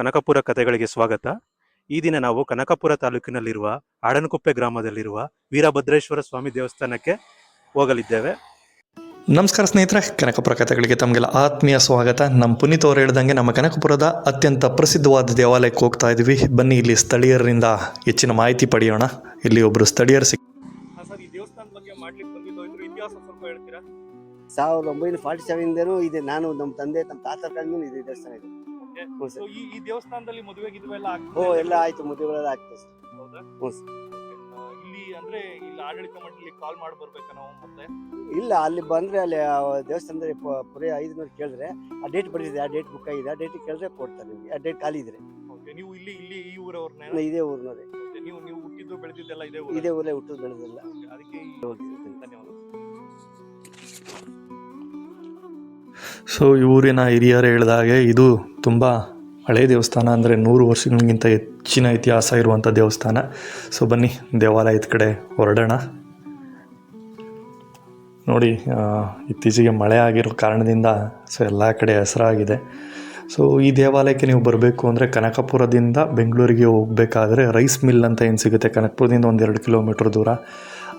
ಕನಕಪುರ ಕಥೆಗಳಿಗೆ ಸ್ವಾಗತ. ಈ ದಿನ ನಾವು ಕನಕಪುರ ತಾಲೂಕಿನಲ್ಲಿರುವ ಆಡನಕುಪ್ಪೆ ಗ್ರಾಮದಲ್ಲಿರುವ ವೀರಭದ್ರೇಶ್ವರ ಸ್ವಾಮಿ ದೇವಸ್ಥಾನಕ್ಕೆ ಹೋಗಲಿದ್ದೇವೆ. ನಮಸ್ಕಾರ ಸ್ನೇಹಿತರೆ ಕನಕಪುರ ಕಥೆಗಳಿಗೆ ತಮಗೆಲ್ಲ ಆತ್ಮೀಯ ಸ್ವಾಗತ. ನಮ್ಮ ಪುನೀತ್ ಅವರು ಹೇಳ್ದಂಗೆ ನಮ್ಮ ಕನಕಪುರದ ಅತ್ಯಂತ ಪ್ರಸಿದ್ಧವಾದ ದೇವಾಲಯಕ್ಕೆ ಹೋಗ್ತಾ ಇದ್ವಿ. ಬನ್ನಿ ಇಲ್ಲಿ ಸ್ಥಳೀಯರಿಂದ ಹೆಚ್ಚಿನ ಮಾಹಿತಿ ಪಡೆಯೋಣ. ಇಲ್ಲಿ ಒಬ್ಬರು ಸ್ಥಳೀಯರು ಸಿಕ್ ಸರ್ ಈ ದೇವಸ್ಥಾನದ ಬಗ್ಗೆ ಮಾಡ್ಲಿಕ್ಕೆ ಬಂದಿದ್ದು ಇದ್ರ. ಇತಿಹಾಸ ಸ್ವಲ್ಪ ಹೇಳ್ತೀರಾ? ಸಾವಿರದ ಒಂಬೈನೂರ ಫಾರ್ಟಿ ಸೆವೆನ್ ಇದೆ. ನಾನು ನಮ್ಮ ತಂದೆ ನಮ್ಮ ತಾತ ಇದೆ ದೇವಸ್ಥಾನ ಇದೆ. ಹ್ಞೂ ಸರ್. ಈ ಈ ದೇವಸ್ಥಾನದಲ್ಲಿ ಮದುವೆ ಗಿದುವೆ ಎಲ್ಲ ಓ ಎಲ್ಲ ಆಯ್ತು ಮದುವೆಗಳೆಲ್ಲ ಆಗ್ತದೆ ಸರ್ ಹೌದಾ? ಹ್ಞೂ ಸರ್. ಇಲ್ಲಿ ಅಂದ್ರೆ ಇಲ್ಲಿ ಆಡಳಿತ ಮಂಡಳಿ ಕಾಲ್ ಮಾಡಿ ಬರ್ಬೇಕಾ ನಾವು ಮತ್ತೆ? ಇಲ್ಲ ಅಲ್ಲಿ ಬಂದ್ರೆ ಅಲ್ಲಿ ಆ ದೇವಸ್ಥಾನದಲ್ಲಿ ಪ- ಪುರೇ ಐದುನೂರು ಕೇಳಿದ್ರೆ ಆ ಡೇಟ್ ಬರೆದಿದೆ ಆ ಡೇಟ್ ಬುಕ್ ಆಗಿದೆ ಆ ಡೇಟ್ ಕೇಳಿದ್ರೆ ಕೊಡ್ತಾರೆ ನಿಮಗೆ ಆ ಡೇಟ್ ಖಾಲಿ ಇದ್ರೆ. ಓಕೆ ನೀವು ಇಲ್ಲಿ ಇಲ್ಲಿ ಈ ಊರವ್ರನ್ನ ಇನ್ನು ಇದೇ ಊರಿನವ್ರೆ. ನೀವು ನೀವು ಹುಟ್ಟಿದ್ದು ಬೆಳೆದಿದ್ದೆಲ್ಲ ಇದೇ ಊರ? ಇದೇ ಊರೇ ಹುಟ್ಟು ಬೆಳೆದಿಲ್ಲ ಅದಕ್ಕೆ ಈ- ಧನ್ಯವಾದ ಸೊ ಊರಿನ ಹಿರಿಯರು ಹೇಳಿದ ಹಾಗೆ ಇದು ತುಂಬ ಹಳೆಯ ದೇವಸ್ಥಾನ ಅಂದರೆ ನೂರು ವರ್ಷಗಳಿಗಿಂತ ಹೆಚ್ಚಿನ ಇತಿಹಾಸ ಇರುವಂಥ ದೇವಸ್ಥಾನ. ಸೊ, ಬನ್ನಿ, ದೇವಾಲಯದ ಕಡೆ ಹೊರಡೋಣ. ನೋಡಿ ಇತ್ತೀಚೆಗೆ ಮಳೆ ಆಗಿರೋ ಕಾರಣದಿಂದ ಸೊ, ಎಲ್ಲ ಕಡೆ ಹೆಸರಾಗಿದೆ. ಸೊ, ಈ ದೇವಾಲಯಕ್ಕೆ ನೀವು ಬರಬೇಕು ಅಂದರೆ ಕನಕಪುರದಿಂದ ಬೆಂಗಳೂರಿಗೆ ಹೋಗಬೇಕಾದ್ರೆ ರೈಸ್ ಮಿಲ್ ಅಂತ ಏನು ಸಿಗುತ್ತೆ? ಕನಕಪುರದಿಂದ ಒಂದೆರಡು ಕಿಲೋಮೀಟ್ರ್ ದೂರ.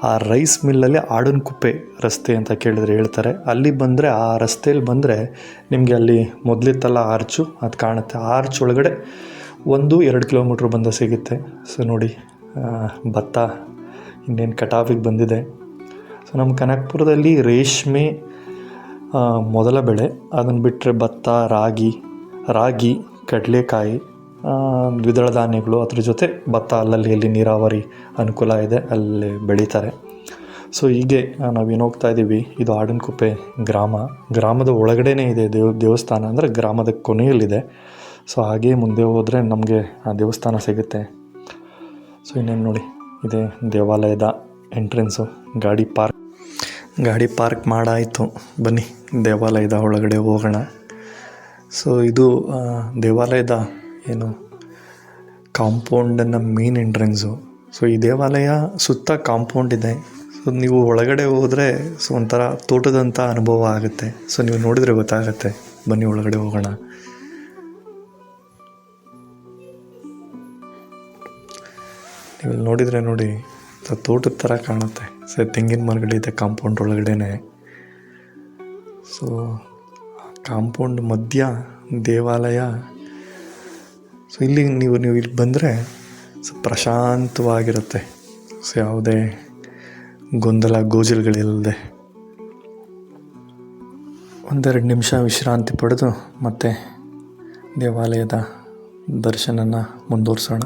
ಆ ರೈಸ್ ಮಿಲ್ಲಲ್ಲಿ ಆಡನ್ಕುಪ್ಪೆ ರಸ್ತೆ ಅಂತ ಕೇಳಿದ್ರೆ ಹೇಳ್ತಾರೆ. ಅಲ್ಲಿ ಬಂದರೆ, ಆ ರಸ್ತೆಯಲ್ಲಿ ಬಂದರೆ ನಿಮಗೆ ಅಲ್ಲಿ ಮೊದಲಿತ್ತಲ್ಲ ಆರ್ಚು, ಅದು ಕಾಣುತ್ತೆ. ಆರ್ಚ್ ಒಳಗಡೆ ಒಂದು ಎರಡು ಕಿಲೋಮೀಟ್ರ್ ಬಂದ ಸಿಗುತ್ತೆ. ಸೊ ನೋಡಿ ಭತ್ತ ಇನ್ನೇನು ಕಟಾವಿಗೆ ಬಂದಿದೆ. ಸೊ ನಮ್ಮ ಕನಕಪುರದಲ್ಲಿ ರೇಷ್ಮೆ ಮೊದಲ ಬೆಳೆ. ಅದನ್ನು ಬಿಟ್ಟರೆ ಭತ್ತ, ರಾಗಿ ರಾಗಿ, ಕಡಲೆಕಾಯಿ ದ್ವಿದಳ ಧಾನ್ಯಗಳು ಅದ್ರ ಜೊತೆ ಭತ್ತ, ಅಲ್ಲಲ್ಲಿ ಎಲ್ಲಿ ನೀರಾವರಿ ಅನುಕೂಲ ಇದೆ, ಅಲ್ಲಿ ಬೆಳೀತಾರೆ. ಸೊ ಹೀಗೆ ನಾವು ನಾವೇನು ಹೋಗ್ತಾ ಇದ್ದೀವಿ ಇದು ಆಡನ್ಕುಪ್ಪೆ ಗ್ರಾಮ. ಗ್ರಾಮದ ಒಳಗಡೆನೇ ಇದೆ ದೇವ, ದೇವಸ್ಥಾನ ಅಂದರೆ ಗ್ರಾಮದ ಕೊನೆಯಲ್ಲಿದೆ. ಸೊ ಹಾಗೆ ಮುಂದೆ ಹೋದರೆ ನಮಗೆ ಆ ದೇವಸ್ಥಾನ ಸಿಗುತ್ತೆ. ಸೊ ಇನ್ನೇನು ನೋಡಿ? ಇದೆ ದೇವಾಲಯದ ಎಂಟ್ರೆನ್ಸು. ಗಾಡಿ ಪಾರ್ಕ್ ಗಾಡಿ ಪಾರ್ಕ್ ಮಾಡಾಯಿತು. ಬನ್ನಿ, ದೇವಾಲಯದ ಒಳಗಡೆ ಹೋಗೋಣ. ಸೊ ಇದು ದೇವಾಲಯದ ಏನು ಕಾಂಪೌಂಡನ್ನು ಮೇನ್ ಎಂಟ್ರೆನ್ಸು ಸೊ ಈ ದೇವಾಲಯ ಸುತ್ತ ಕಾಂಪೌಂಡ್ ಇದೆ. ಸೊ ನೀವು ಒಳಗಡೆ ಹೋದರೆ ಸೊ ಒಂಥರ ತೋಟದಂಥ ಅನುಭವ ಆಗುತ್ತೆ. ಸೊ ನೀವು ನೋಡಿದರೆ ಗೊತ್ತಾಗುತ್ತೆ. ಬನ್ನಿ ಒಳಗಡೆ ಹೋಗೋಣ. ನೀವು ನೋಡಿದರೆ ನೋಡಿ ತೋಟದ ಥರ ಕಾಣುತ್ತೆ. ಸೊ ತೆಂಗಿನ ಮರಗಳಿದೆ, ಕಾಂಪೌಂಡ್ ಒಳಗಡೆನೆ. ಸೊ ಕಾಂಪೌಂಡ್ ಮಧ್ಯ ದೇವಾಲಯ ಸೊ ಇಲ್ಲಿ ನೀವು ನೀವು ಇಲ್ಲಿ ಬಂದರೆ ಸೊ ಪ್ರಶಾಂತವಾಗಿರುತ್ತೆ. ಸೊ ಯಾವುದೇ ಗೊಂದಲ, ಗೋಜಲ್ಗಳಿಲ್ಲದೆ. ಒಂದೆರಡು ನಿಮಿಷ ವಿಶ್ರಾಂತಿ ಪಡೆದು ಮತ್ತೆ ದೇವಾಲಯದ ದರ್ಶನನ ಮುಂದುವರ್ಸೋಣ.